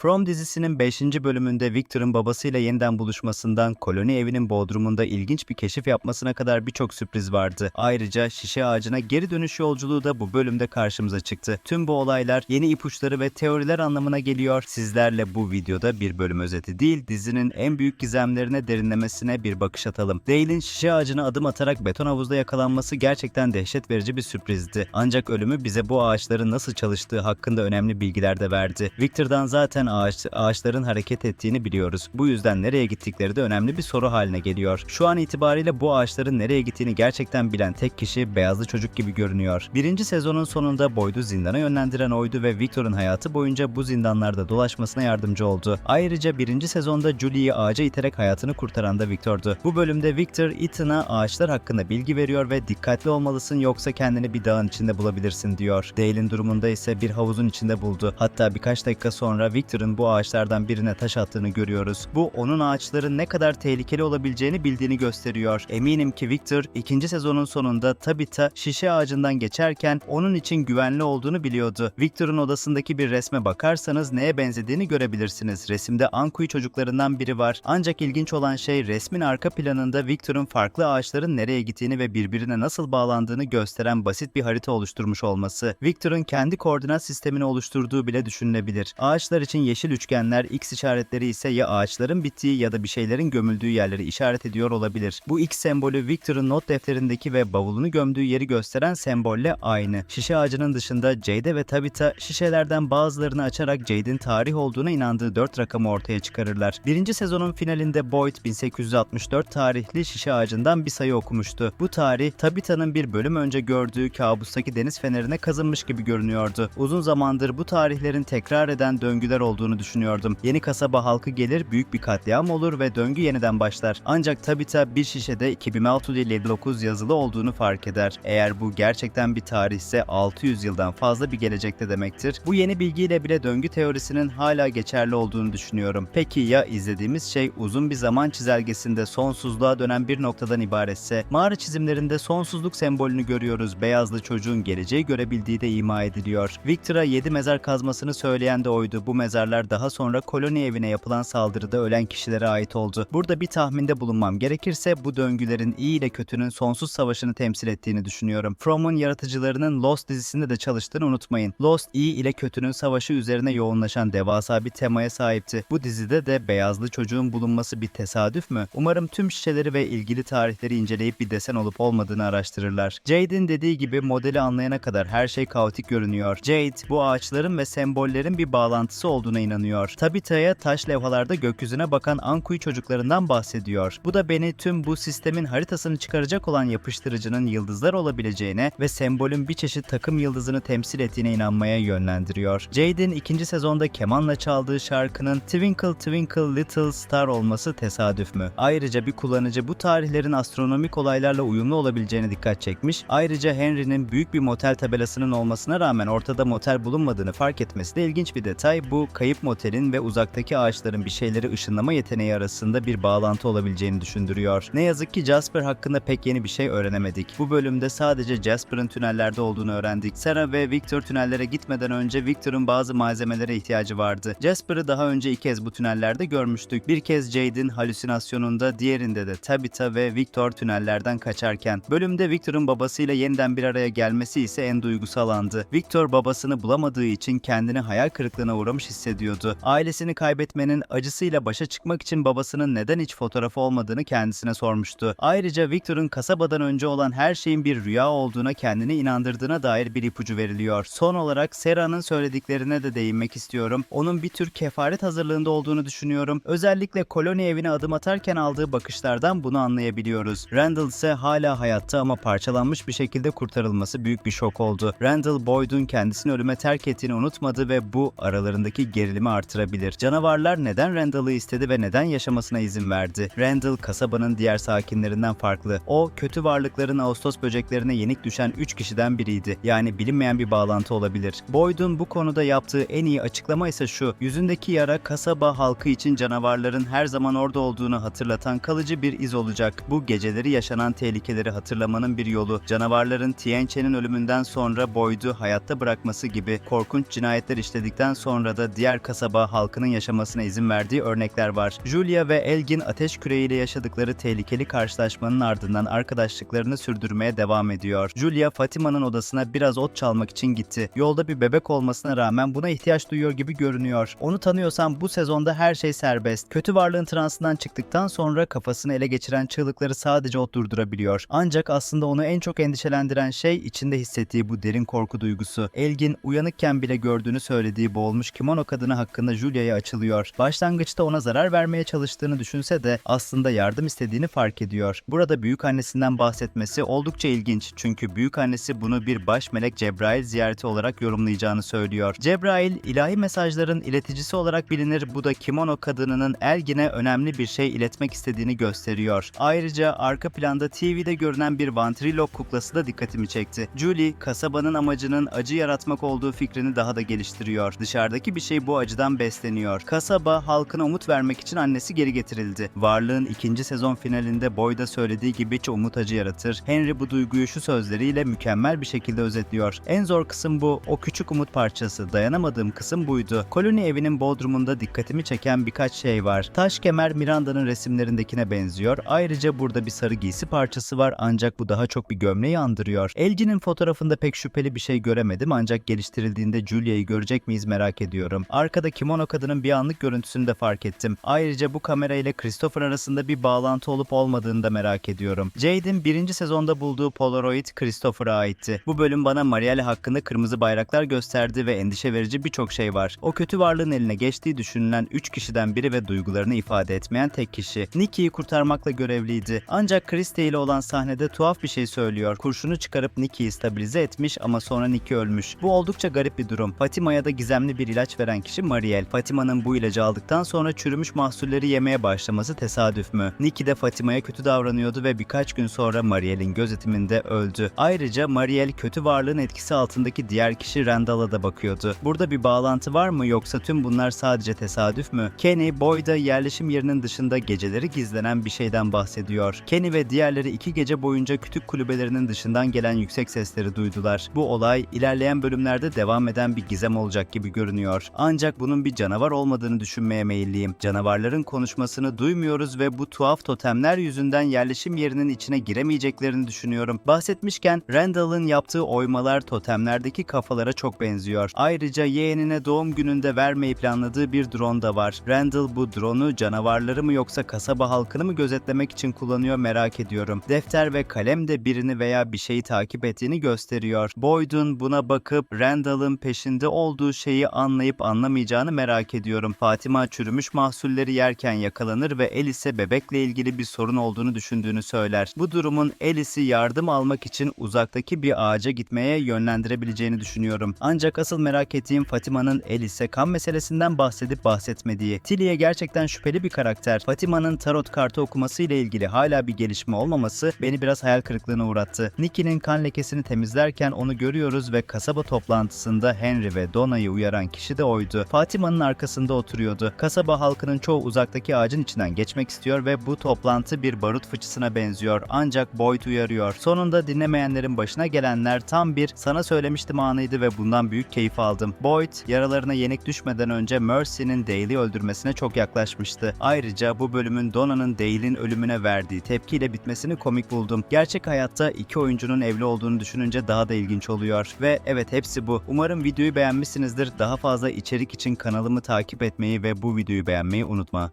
From dizisinin 5. bölümünde Victor'ın babasıyla yeniden buluşmasından koloni evinin bodrumunda ilginç bir keşif yapmasına kadar birçok sürpriz vardı. Ayrıca şişe ağacına geri dönüş yolculuğu da bu bölümde karşımıza çıktı. Tüm bu olaylar yeni ipuçları ve teoriler anlamına geliyor. Sizlerle bu videoda bir bölüm özeti değil, dizinin en büyük gizemlerine derinlemesine bir bakış atalım. Dale'in şişe ağacına adım atarak beton havuzda yakalanması gerçekten dehşet verici bir sürprizdi. Ancak ölümü bize bu ağaçların nasıl çalıştığı hakkında önemli bilgiler de verdi. Victor'dan zaten ağaç, ağaçların hareket ettiğini biliyoruz. Bu yüzden nereye gittikleri de önemli bir soru haline geliyor. Şu an itibariyle bu ağaçların nereye gittiğini gerçekten bilen tek kişi beyazlı çocuk gibi görünüyor. Birinci sezonun sonunda Boyd'u zindana yönlendiren oydu ve Victor'ın hayatı boyunca bu zindanlarda dolaşmasına yardımcı oldu. Ayrıca birinci sezonda Julie'yi ağaca iterek hayatını kurtaran da Victor'du. Bu bölümde Victor, Ethan'a ağaçlar hakkında bilgi veriyor ve dikkatli olmalısın yoksa kendini bir dağın içinde bulabilirsin diyor. Dale'in durumunda ise bir havuzun içinde buldu. Hatta birkaç dakika sonra Victor'ın bu ağaçlardan birine taş attığını görüyoruz. Bu onun ağaçların ne kadar tehlikeli olabileceğini bildiğini gösteriyor. Eminim ki Victor ikinci sezonun sonunda Tabitha şişe ağacından geçerken onun için güvenli olduğunu biliyordu. Victor'un odasındaki bir resme bakarsanız neye benzediğini görebilirsiniz. Resimde Ankuy çocuklarından biri var. Ancak ilginç olan şey resmin arka planında Victor'un farklı ağaçların nereye gittiğini ve birbirine nasıl bağlandığını gösteren basit bir harita oluşturmuş olması. Victor'un kendi koordinat sistemini oluşturduğu bile düşünülebilir. Ağaçlar için yeşil üçgenler, X işaretleri ise ya ağaçların bittiği ya da bir şeylerin gömüldüğü yerleri işaret ediyor olabilir. Bu X sembolü Victor'ın not defterindeki ve bavulunu gömdüğü yeri gösteren sembolle aynı. Şişe ağacının dışında Jade ve Tabitha şişelerden bazılarını açarak Jade'in tarih olduğuna inandığı 4 rakamı ortaya çıkarırlar. Birinci sezonun finalinde Boyd 1864 tarihli şişe ağacından bir sayı okumuştu. Bu tarih Tabitha'nın bir bölüm önce gördüğü kabustaki deniz fenerine kazınmış gibi görünüyordu. Uzun zamandır bu tarihlerin tekrar eden döngüler olduğunu düşünüyordum. Yeni kasaba halkı gelir, büyük bir katliam olur ve döngü yeniden başlar. Ancak Tabitha bir şişede 2659 yazılı olduğunu fark eder. Eğer bu gerçekten bir tarihse 600 yıldan fazla bir gelecekte demektir. Bu yeni bilgiyle bile döngü teorisinin hala geçerli olduğunu düşünüyorum. Peki ya izlediğimiz şey uzun bir zaman çizelgesinde sonsuzluğa dönen bir noktadan ibaretse? Mağara çizimlerinde sonsuzluk sembolünü görüyoruz. Beyazlı çocuğun geleceği görebildiği de ima ediliyor. Victor'a 7 mezar kazmasını söyleyen de oydu. Bu mezarlar daha sonra koloni evine yapılan saldırıda ölen kişilere ait oldu. Burada bir tahminde bulunmam gerekirse bu döngülerin iyi ile kötünün sonsuz savaşını temsil ettiğini düşünüyorum. From'un yaratıcılarının Lost dizisinde de çalıştığını unutmayın. Lost iyi ile kötünün savaşı üzerine yoğunlaşan devasa bir temaya sahipti. Bu dizide de beyazlı çocuğun bulunması bir tesadüf mü? Umarım tüm şişeleri ve ilgili tarihleri inceleyip bir desen olup olmadığını araştırırlar. Jade'in dediği gibi modeli anlayana kadar her şey kaotik görünüyor. Jade bu ağaçların ve sembollerin bir bağlantısı olduğuna inanıyor. Tabitha'ya taş levhalarda gökyüzüne bakan Ankuy çocuklarından bahsediyor. Bu da beni tüm bu sistemin haritasını çıkaracak olan yapıştırıcının yıldızlar olabileceğine ve sembolün bir çeşit takım yıldızını temsil ettiğine inanmaya yönlendiriyor. Jade'in ikinci sezonda kemanla çaldığı şarkının Twinkle Twinkle Little Star olması tesadüf mü? Ayrıca bir kullanıcı bu tarihlerin astronomik olaylarla uyumlu olabileceğine dikkat çekmiş. Ayrıca Henry'nin büyük bir motel tabelasının olmasına rağmen ortada motel bulunmadığını fark etmesi de ilginç bir detay. Bu kayıp motelin ve uzaktaki ağaçların bir şeyleri ışınlama yeteneği arasında bir bağlantı olabileceğini düşündürüyor. Ne yazık ki Jasper hakkında pek yeni bir şey öğrenemedik. Bu bölümde sadece Jasper'ın tünellerde olduğunu öğrendik. Sarah ve Victor tünellere gitmeden önce Victor'ın bazı malzemelere ihtiyacı vardı. Jasper'ı daha önce iki kez bu tünellerde görmüştük. Bir kez Jade'in halüsinasyonunda, diğerinde de Tabitha ve Victor tünellerden kaçarken. Bölümde Victor'ın babasıyla yeniden bir araya gelmesi ise en duygusal andı. Victor babasını bulamadığı için kendini hayal kırıklığına uğramış hissediyordu. Ailesini kaybetmenin acısıyla başa çıkmak için babasının neden hiç fotoğrafı olmadığını kendisine sormuştu. Ayrıca Victor'ın kasabadan önce olan her şeyin bir rüya olduğuna kendini inandırdığına dair bir ipucu veriliyor. Son olarak Sera'nın söylediklerine de değinmek istiyorum. Onun bir tür kefaret hazırlığında olduğunu düşünüyorum. Özellikle koloni evine adım atarken aldığı bakışlardan bunu anlayabiliyoruz. Randall ise hala hayatta ama parçalanmış bir şekilde kurtarılması büyük bir şok oldu. Randall Boyd'un kendisini ölüme terk ettiğini unutmadı ve bu aralarındaki gerilimi artırabilir. Canavarlar neden Randall'ı istedi ve neden yaşamasına izin verdi? Randall kasabanın diğer sakinlerinden farklı. O kötü varlıkların Ağustos böceklerine yenik düşen 3 kişiden biriydi. Yani bilinmeyen bir bağlantı olabilir. Boyd'un bu konuda yaptığı en iyi açıklama ise şu. Yüzündeki yara kasaba halkı için canavarların her zaman orada olduğunu hatırlatan kalıcı bir iz olacak. Bu geceleri yaşanan tehlikeleri hatırlamanın bir yolu. Canavarların Tienche'nin ölümünden sonra Boyd'u hayatta bırakması gibi korkunç cinayetler işledikten sonra da diğer diğer kasaba halkının yaşamasına izin verdiği örnekler var. Julia ve Elgin ateş küreğiyle yaşadıkları tehlikeli karşılaşmanın ardından arkadaşlıklarını sürdürmeye devam ediyor. Julia Fatima'nın odasına biraz ot çalmak için gitti. Yolda bir bebek olmasına rağmen buna ihtiyaç duyuyor gibi görünüyor. Onu tanıyorsam bu sezonda her şey serbest. Kötü varlığın transından çıktıktan sonra kafasını ele geçiren çığlıkları sadece o durdurabiliyor. Ancak aslında onu en çok endişelendiren şey içinde hissettiği bu derin korku duygusu. Elgin uyanıkken bile gördüğünü söylediği boğulmuş kimono kadını hakkında Julia'ya açılıyor. Başlangıçta ona zarar vermeye çalıştığını düşünse de aslında yardım istediğini fark ediyor. Burada büyük annesinden bahsetmesi oldukça ilginç çünkü büyük annesi bunu bir baş melek Cebrail ziyareti olarak yorumlayacağını söylüyor. Cebrail ilahi mesajların ileticisi olarak bilinir. Bu da kimono kadınının Elgin'e önemli bir şey iletmek istediğini gösteriyor. Ayrıca arka planda TV'de görünen bir vantrilok kuklası da dikkatimi çekti. Julie, kasabanın amacının acı yaratmak olduğu fikrini daha da geliştiriyor. Dışarıdaki bir şey bu acıdan besleniyor. Kasaba halkına umut vermek için annesi geri getirildi. Varlığın ikinci sezon finalinde Boyd'a söylediği gibi hiç umut acı yaratır. Henry bu duyguyu şu sözleriyle mükemmel bir şekilde özetliyor. En zor kısım bu, o küçük umut parçası. Dayanamadığım kısım buydu. Koloni evinin bodrumunda dikkatimi çeken birkaç şey var. Taş kemer Miranda'nın resimlerindekine benziyor. Ayrıca burada bir sarı giysi parçası var ancak bu daha çok bir gömleği andırıyor. Elgin'in fotoğrafında pek şüpheli bir şey göremedim ancak geliştirildiğinde Julia'yı görecek miyiz merak ediyorum. Arkada kimono kadının bir anlık görüntüsünü de fark ettim. Ayrıca bu kamera ile Christopher arasında bir bağlantı olup olmadığını da merak ediyorum. Jade'in birinci sezonda bulduğu Polaroid Christopher'a aitti. Bu bölüm bana Marielle hakkında kırmızı bayraklar gösterdi ve endişe verici birçok şey var. O kötü varlığın eline geçtiği düşünülen 3 kişiden biri ve duygularını ifade etmeyen tek kişi. Nicky'yi kurtarmakla görevliydi. Ancak Kriste ile olan sahnede tuhaf bir şey söylüyor. Kurşunu çıkarıp Nicky'yi stabilize etmiş ama sonra Nicky ölmüş. Bu oldukça garip bir durum. Fatima'ya da gizemli bir ilaç veren kişi Marielle. Fatima'nın bu ilacı aldıktan sonra çürümüş mahsulleri yemeye başlaması tesadüf mü? Nicky de Fatima'ya kötü davranıyordu ve birkaç gün sonra Marielle'in gözetiminde öldü. Ayrıca Marielle kötü varlığın etkisi altındaki diğer kişi Randall'a da bakıyordu. Burada bir bağlantı var mı yoksa tüm bunlar sadece tesadüf mü? Kenny, Boyd'a yerleşim yerinin dışında geceleri gizlenen bir şeyden bahsediyor. Kenny ve diğerleri iki gece boyunca kütük kulübelerinin dışından gelen yüksek sesleri duydular. Bu olay ilerleyen bölümlerde devam eden bir gizem olacak gibi görünüyor. Ancak bunun bir canavar olmadığını düşünmeye meyilliyim. Canavarların konuşmasını duymuyoruz ve bu tuhaf totemler yüzünden yerleşim yerinin içine giremeyeceklerini düşünüyorum. Bahsetmişken Randall'ın yaptığı oymalar totemlerdeki kafalara çok benziyor. Ayrıca yeğenine doğum gününde vermeyi planladığı bir drone da var. Randall bu drone'u canavarları mı yoksa kasaba halkını mı gözetlemek için kullanıyor merak ediyorum. Defter ve kalem de birini veya bir şeyi takip ettiğini gösteriyor. Boyd'un buna bakıp Randall'ın peşinde olduğu şeyi anlayıp anlamayacağını merak ediyorum. Fatima çürümüş mahsulleri yerken yakalanır ve Alice bebekle ilgili bir sorun olduğunu düşündüğünü söyler. Bu durumun Alice'i yardım almak için uzaktaki bir ağaca gitmeye yönlendirebileceğini düşünüyorum. Ancak asıl merak ettiğim Fatima'nın Alice'e kan meselesinden bahsedip bahsetmediği. Tilly'e gerçekten şüpheli bir karakter. Fatima'nın tarot kartı okuması ile ilgili hala bir gelişme olmaması beni biraz hayal kırıklığına uğrattı. Nicky'nin kan lekesini temizlerken onu görüyoruz ve kasaba toplantısında Henry ve Dona'yı uyaran kişi de oydu. Fatima'nın arkasında oturuyordu. Kasaba halkının çoğu uzaktaki ağacın içinden geçmek istiyor ve bu toplantı bir barut fıçısına benziyor. Ancak Boyd uyarıyor. Sonunda dinlemeyenlerin başına gelenler tam bir sana söylemiştim anıydı ve bundan büyük keyif aldım. Boyd yaralarına yenik düşmeden önce Mercy'nin Dale'i öldürmesine çok yaklaşmıştı. Ayrıca bu bölümün Dona'nın Dale'in ölümüne verdiği tepkiyle bitmesini komik buldum. Gerçek hayatta iki oyuncunun evli olduğunu düşününce daha da ilginç oluyor. Ve evet hepsi bu. Umarım videoyu beğenmişsinizdir. Daha fazla içerik için kanalımı takip etmeyi ve bu videoyu beğenmeyi unutma.